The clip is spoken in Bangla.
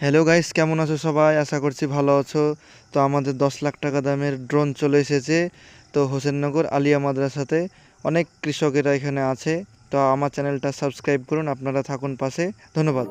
হ্যালো গাইস কেমন আছো সবাই? আশা করছি ভালো আছো। তো আমাদের দশ লাখ টাকা দামের ড্রোন চলে এসেছে। তো হোসেননগর আলিয়া মাদ্রাসাতে অনেক কৃষকেরা এখানে আছে। তো আমার চ্যানেলটা সাবস্ক্রাইব করুন, আপনারা থাকুন পাশে। ধন্যবাদ।